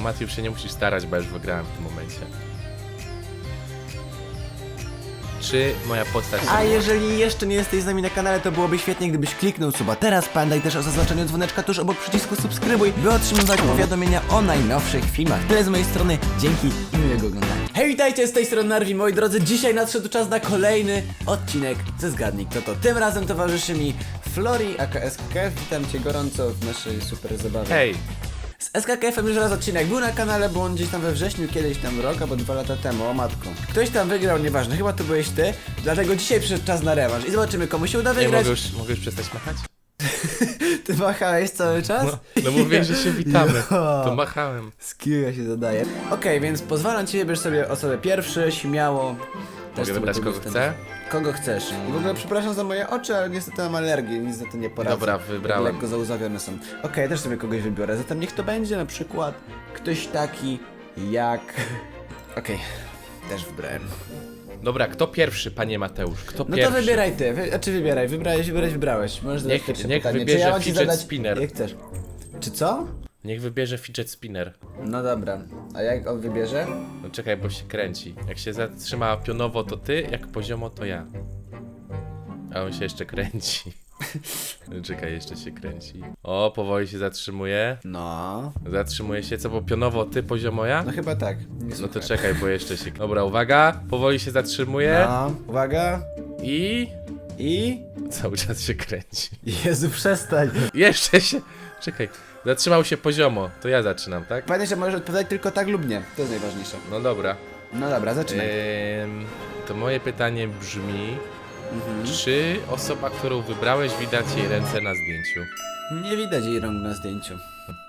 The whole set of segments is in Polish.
No Mati, już się nie musisz starać, bo ja już wygrałem w tym momencie. Czy moja postać... A jeżeli jeszcze nie jesteś z nami na kanale, to byłoby świetnie, gdybyś kliknął suba. Teraz pamiętaj też o zaznaczeniu dzwoneczka tuż obok przycisku subskrybuj, by otrzymywać powiadomienia o najnowszych filmach. Tyle z mojej strony, dzięki i miłego oglądania. Hej, witajcie, z tej strony Narwi, moi drodzy. Dzisiaj nadszedł czas na kolejny odcinek ze Zgadnij Kto To. Tym razem towarzyszy mi Flori, aka SKF. Witam cię gorąco w naszej super zabawie. Hej! Z SKKF-em już raz odcinek był na kanale, bo on gdzieś tam we wrześniu, kiedyś tam rok albo dwa lata temu, o matko. Ktoś tam wygrał, nieważne, chyba to byłeś ty, dlatego dzisiaj przyszedł czas na rewanż i zobaczymy komu się uda Nie, wygrać. mogę już, mogę już przestać machać? Ty machałeś cały czas? No, no mówię, że się witamy. Jo. To machałem. Z kim ja się zadaję? Okej, więc pozwalam ci wybierz sobie osobę pierwszy, śmiało. Mogę wybrać kogo chcę? Kogo chcesz. I w ogóle przepraszam za moje oczy, ale niestety mam alergię, nic za to nie poradzę. Dobra, wybrałem. Lekko zauzawione są. Okej, też sobie kogoś wybiorę, zatem niech to będzie na przykład ktoś taki jak... Okej, też wybrałem. Dobra, kto pierwszy, panie Mateusz? Kto No pierwszy? to wybieraj ty, wy, znaczy wybieraj, wybrałeś, wybrałeś, wybrałeś. Możesz zadać Niech- pierwsze niech. Czy wybierze ja ci zadać... spinner. Jak chcesz. Czy co? Niech wybierze fidget spinner. No dobra, a jak on wybierze? No czekaj, bo się kręci. Jak się zatrzyma pionowo, to ty, jak poziomo, to ja. A on się jeszcze kręci. Czekaj, jeszcze się kręci. O, powoli się zatrzymuje. No... Zatrzymuje się, co, bo pionowo ty, poziomo ja? No chyba tak. Nie No to słuchaj. czekaj, bo jeszcze się... Dobra, uwaga, powoli się zatrzymuje No, uwaga. i... I... Cały czas się kręci. Jezu, przestań. Jeszcze się... Czekaj, zatrzymał się poziomo, to ja zaczynam, tak? Pamiętaj, że możesz odpowiadać tylko tak lub nie. To jest najważniejsze. No dobra. No dobra, zaczynaj. Ehm, to moje pytanie brzmi, czy osoba, którą wybrałeś, widać jej ręce na zdjęciu? Nie widać jej rąk na zdjęciu.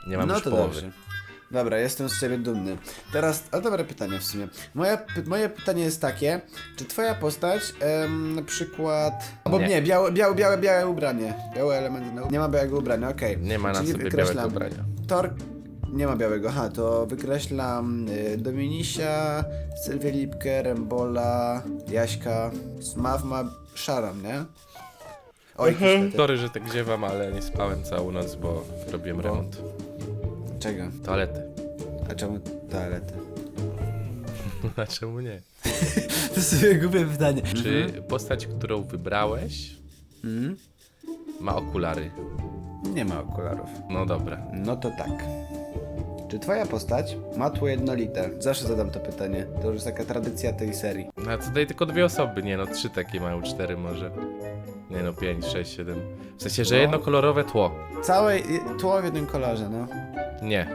Nie mam no już to połowy. dobrze. Dobra, jestem z ciebie dumny. Teraz, a dobre pytanie w sumie. Moja, moje pytanie jest takie, czy twoja postać, em, na przykład... Bo Nie. nie, białe, białe, białe, białe ubranie. Białe elementy, na... nie ma białego ubrania, okej. Nie ma na Czyli sobie wykreślam białego ubrania. Tor... Nie ma białego, aha, to wykreślam y, Dominisia, Sylwię Lipkę, Rembola, Jaśka, Smaw ma szaram, nie? Oj, niestety. Sorry, że tak ziewam, ale nie spałem całą noc, bo robiłem remont. Czego? Toalety. A czemu toalety? A czemu nie? To sobie głupie pytanie. Czy postać, którą wybrałeś, Mhm. ma okulary? Nie ma okularów. No dobra. No to tak. Czy twoja postać ma tło jednolite? Zawsze zadam to pytanie. To już jest taka tradycja tej serii. No a tutaj tylko dwie osoby, nie no, trzy takie mają, cztery może. Nie no, pięć, sześć, siedem. W sensie, że No. jedno kolorowe tło. Całe tło w jednym kolorze, no. Nie.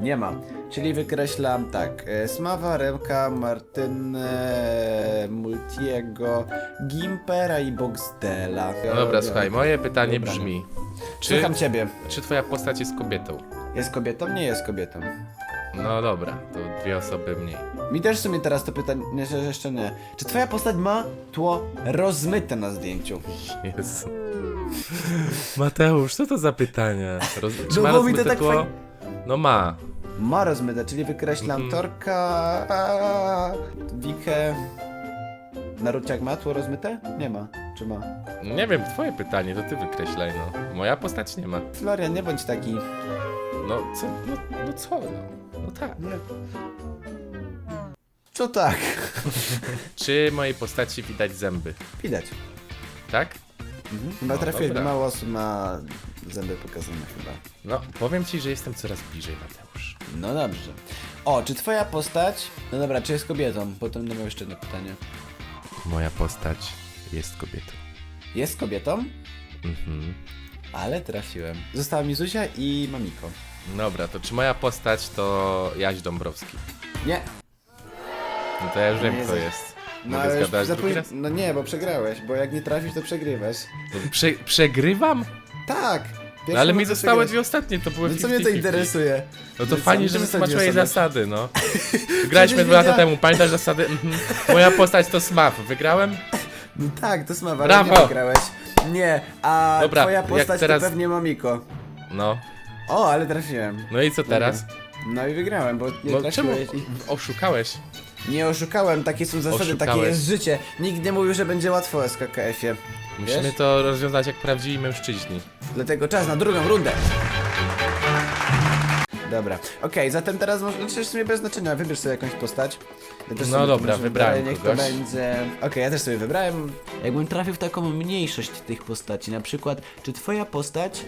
Nie ma. Czyli wykreślam tak. e, Smawa, Remka, Martynę, Multiego, Gimpera i Boxdela. No dobra, słuchaj, moje pytanie Dobra. brzmi. Czy, Słucham ciebie. czy twoja postać jest kobietą? Jest kobietą? Nie jest kobietą. No dobra, to dwie osoby mniej. Mi też w sumie teraz to pytanie, nie, że jeszcze nie. Czy twoja postać ma tło rozmyte na zdjęciu? Jezu. Mateusz, co to za pytania? Roz... Czy No ma bo mi to rozmyte tak tło? fajnie- No ma. Ma rozmyte, czyli wykreślam Mhm. Torka, Wikę. Naruciak ma tło rozmyte? Nie ma. Czy ma? Nie wiem, twoje pytanie, to ty wykreślaj, no. Moja postać nie ma. Florian, nie bądź taki. No co, no, no co, no. No tak. Nie. Co tak? Czy mojej postaci widać zęby? Widać. Tak? Mhm. Chyba No, trafiłem, dobra. mało osób ma zęby pokazane chyba. No, powiem ci, że jestem coraz bliżej, Mateusz. No dobrze. O, czy twoja postać... No dobra, czy jest kobietą? Potem będę miał jeszcze jedno pytanie. Moja postać jest kobietą. Jest kobietą? Mhm. Ale trafiłem. Została mi Zuzia i Mamiko. Dobra, to czy moja postać to Jaś Dąbrowski? Nie. No to ja już wiem, kto jest. No, Mogę ale już zgadać zapój- drugi raz? No nie, bo przegrałeś, bo jak nie trafisz, to przegrywasz. Prze przegrywam? Tak! No ale mi zostały dwie ostatnie, to były No co mnie to 50-50. interesuje? No to No fajnie, że my wytłumaczyłeś sobie zasady, no. Graliśmy dwa lata wiedziałem. temu, pamiętasz zasady? Mhm. Moja postać to Smaf, wygrałem? No tak, to smawa, ale Brawo! nie wygrałeś. Nie, a Dobra, twoja jak postać teraz- to pewnie Mamiko. No. O, ale trafiłem. No i co teraz? No i wygrałem, bo nie No czemu trafiłeś. i- oszukałeś? Nie oszukałem, takie są zasady, takie Oszukałeś. jest życie. Nikt nie mówił, że będzie łatwo o SKKF-ie. Musimy Wiesz? to rozwiązać jak prawdziwi mężczyźni. Dlatego czas na drugą rundę. Dobra. Okej, zatem teraz może, przecież w sumie bez znaczenia, wybierz sobie jakąś postać. Ja też No sobie dobra, może wybrałem Niech to kogoś. będzie... Okej, ja też sobie wybrałem. Jakbym trafił w taką mniejszość tych postaci, na przykład, czy twoja postać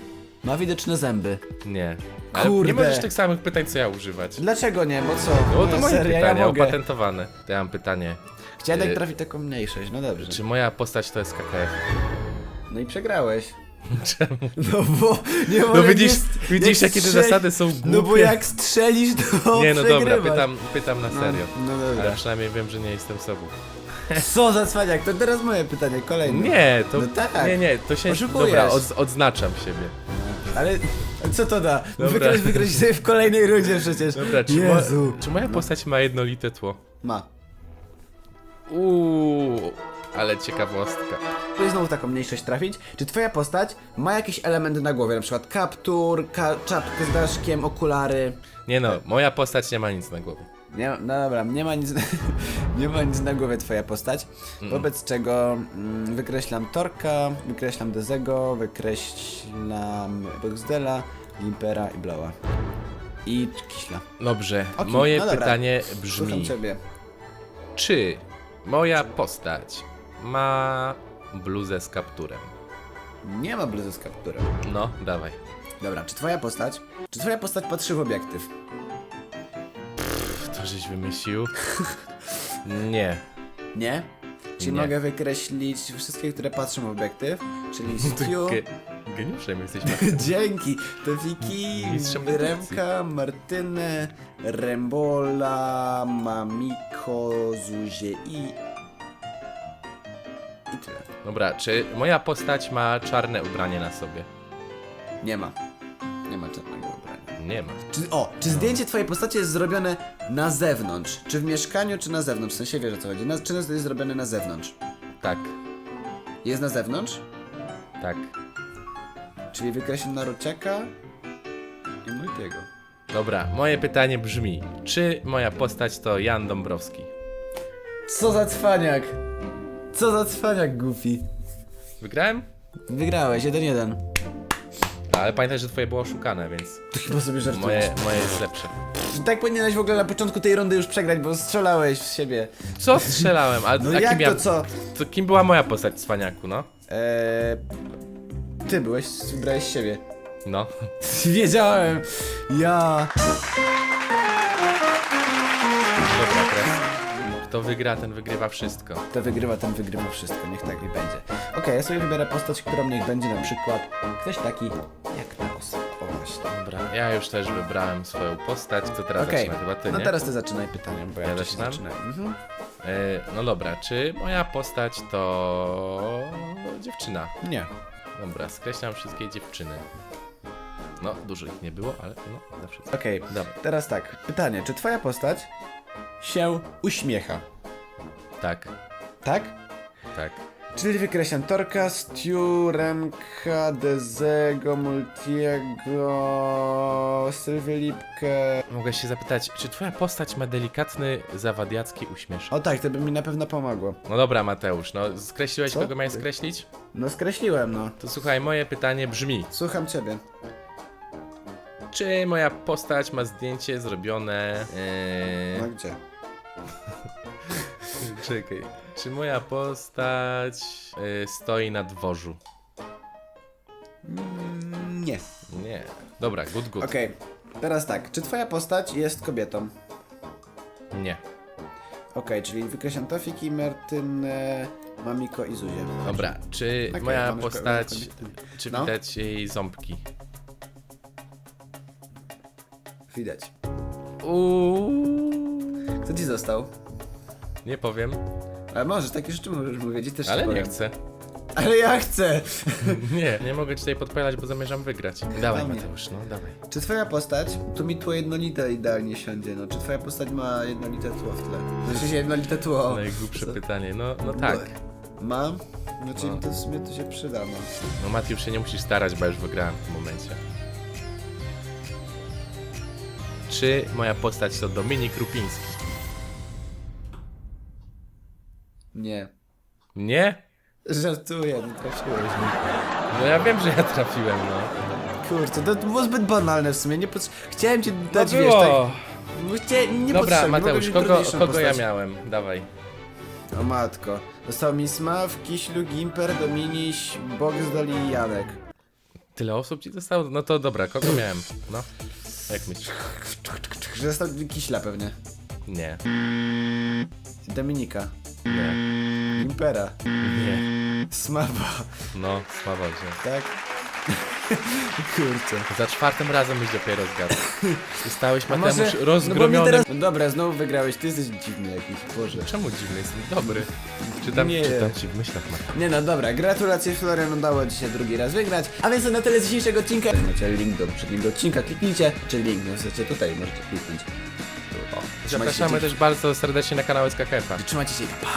ma widoczne zęby? Nie. Ale Kurde. nie możesz tych samych pytań, co ja używać. Dlaczego nie? Bo co? No bo to moje serio, pytanie, ja mogę. opatentowane. To ja mam pytanie. Chciałem tak Y- trafić taką mniejszość, no dobrze. Czy moja postać to jest KKF? No i przegrałeś. Czemu? No bo nie No widzisz, widzisz jakie te zasady są głupie. No bo jak strzelisz, to Nie no dobra, przegrywasz. pytam, pytam na No, serio. No Ale dobra. przynajmniej wiem, że nie jestem sobą. Co za cwaniak, to teraz moje pytanie, kolejne. Nie, to. No tak. Nie, nie, to się. Oszukujesz. Dobra, odz, odznaczam siebie. Ale co to da? Dobra. Wygrać, wygrać sobie w kolejnej rundzie przecież. Dobra, czy, mo, Jezu. czy moja postać ma jednolite tło? Ma. Uuu, ale ciekawostka. Tu znowu taką mniejszość trafić. Czy twoja postać ma jakiś element na głowie, na przykład kaptur, ka czapkę z daszkiem, okulary? Nie no, moja postać nie ma nic na głowie. Nie, no dobra, nie ma nic, nie ma nic na głowie twoja postać, wobec czego mm, wykreślam Torka, wykreślam Dezego, wykreślam Boxdela, Gimpera i Blowa. I Kiśla. Dobrze, Okej, moje no dobra. pytanie Słucham brzmi: ciebie. czy moja postać ma bluzę z kapturem? Nie ma bluzy z kapturem. No, dawaj. Dobra, czy twoja postać, czy twoja postać patrzy w obiektyw? To żeś wymyślił? Nie. Nie? Czyli Nie. mogę wykreślić wszystkie, które patrzą w obiektyw, czyli Stu, Ge geniuszem jesteśmy. Dzięki! Mistrzem dedukcji. Remka, Martynę, Rembola, Mamiko, Zuzie i... I tyle. Dobra, czy moja postać ma czarne ubranie na sobie? Nie ma. Nie ma czarnego. Nie ma. Czy, o, czy zdjęcie twojej postaci jest zrobione na zewnątrz? Czy w mieszkaniu, czy na zewnątrz? W sensie wiesz o co chodzi. Na, czy jest zrobione na zewnątrz? Tak, Jest na zewnątrz? tak. Czyli wykreślam Naruciaka i Multiego. Dobra, moje pytanie brzmi: czy moja postać to Jan Dąbrowski? Co za cwaniak! Co za cwaniak, Goofy. Wygrałem? Wygrałeś, 1-1. Ale pamiętaj, że twoje było oszukane, więc To chyba sobie żartujesz. moje, moje jest lepsze. Tak powinieneś w ogóle na początku tej rundy już przegrać, bo strzelałeś w siebie. Co strzelałem? Ale No a jak kim ja, to co? to kim była moja postać, cwaniaku, no? Eee, ty byłeś, wybrałeś siebie. No. Wiedziałem. Ja. Kto wygra, ten wygrywa wszystko. Kto wygrywa, ten wygrywa wszystko. Niech tak i będzie. Okej, ja sobie wybiorę postać, którą niech będzie na przykład ktoś taki jak Taos. O właśnie. Dobra, ja już też wybrałem swoją postać. Co teraz Okej, zaczyna? Chyba ty, no nie? teraz ty zaczynaj pytania, bo ja, Ja wcześniej zaczynam? zaczynałem. Mhm. E, no dobra, czy moja postać to dziewczyna? Nie. Dobra, skreślam wszystkie dziewczyny. No, dużo ich nie było, ale no, zawsze. Okej, Dobra, teraz tak. Pytanie, czy twoja postać się uśmiecha? tak, Tak? tak. Czyli wykreślam Torka, Stu, Remka, Dezego, Multiego, Sylwię Lipkę. Mogę się zapytać, czy twoja postać ma delikatny, zawadiacki uśmieszek? O tak, to by mi na pewno pomogło. No dobra, Mateusz, no skreśliłeś Co? kogo miałeś skreślić? No skreśliłem, no. To słuchaj, moje pytanie brzmi: Słucham ciebie. Czy moja postać ma zdjęcie zrobione. No Ee, gdzie? czekaj. Czy moja postać e, stoi na dworzu? Mm, nie. Nie. Dobra, good, good. Okej, teraz tak. Czy twoja postać jest kobietą? Nie. Okej, czyli wykreślam Tofiki, Martynę, Mamiko i Zuzię. Dobra, czy Okej, moja mamy postać. Czy No. widać jej ząbki? Widać. Uuu. Kto ci został? Nie powiem, Ale możesz, takie rzeczy możesz mówić i też ci ale nie powiem. chcę. Ale ja chcę! Nie, nie mogę ci tutaj podpowiadać, bo zamierzam wygrać. Dawaj. Mateusz, no dawaj. Czy twoja postać, tu mi tło jednolite idealnie siądzie, no, czy twoja postać ma jednolite tło w tle? Znaczy się jednolite tło. Najgłupsze Co? pytanie. No, no tak. Ma? Znaczy No. to w sumie to się przyda, no. No Mati, już się nie musisz starać, bo już wygrałem w tym momencie. Czy moja postać to Dominik Rupiński? Nie. Nie? Żartuję, nie trafiłeś. No ja wiem, że ja trafiłem, no. Kurczę, to było zbyt banalne w sumie, nie pot... Chciałem ci No dać, wiesz, było. tak... Chciałem, nie Dobra, potrzebnie, mogę Mateusz, mieć kogo, trudniejszą kogo ja postać. miałem? Dawaj. O matko. Został mi Smaw, Kiślu, Gimper, Dominiś, Boxdel i Janek. Tyle osób ci zostało? No to dobra, kogo miałem? No. Jak myślisz? Został Kiśla pewnie. Nie. Dominika. Nie. Gimpera. Nie. Smawa. No, słabo się. Tak? Kurczę. Za czwartym razem już dopiero zgadł. Zostałeś Mateusz może- No bo mi rozgromiony. teraz... No dobra, znowu wygrałeś, ty jesteś dziwny jakiś, Boże. Czemu dziwny jestem? Dobry. Czytam, Nie. czytam ci w myślach Mateusz. Nie no, dobra, gratulacje Florian udało ci się drugi raz wygrać. A więc to na tyle z dzisiejszego odcinka. Macie link do poprzedniego odcinka, kliknijcie. Czy link, no w zasadzie tutaj możecie kliknąć. Tu, o. Trzymajcie się, Zapraszamy też bardzo serdecznie na kanał SKKF-a. Trzymajcie się, pa!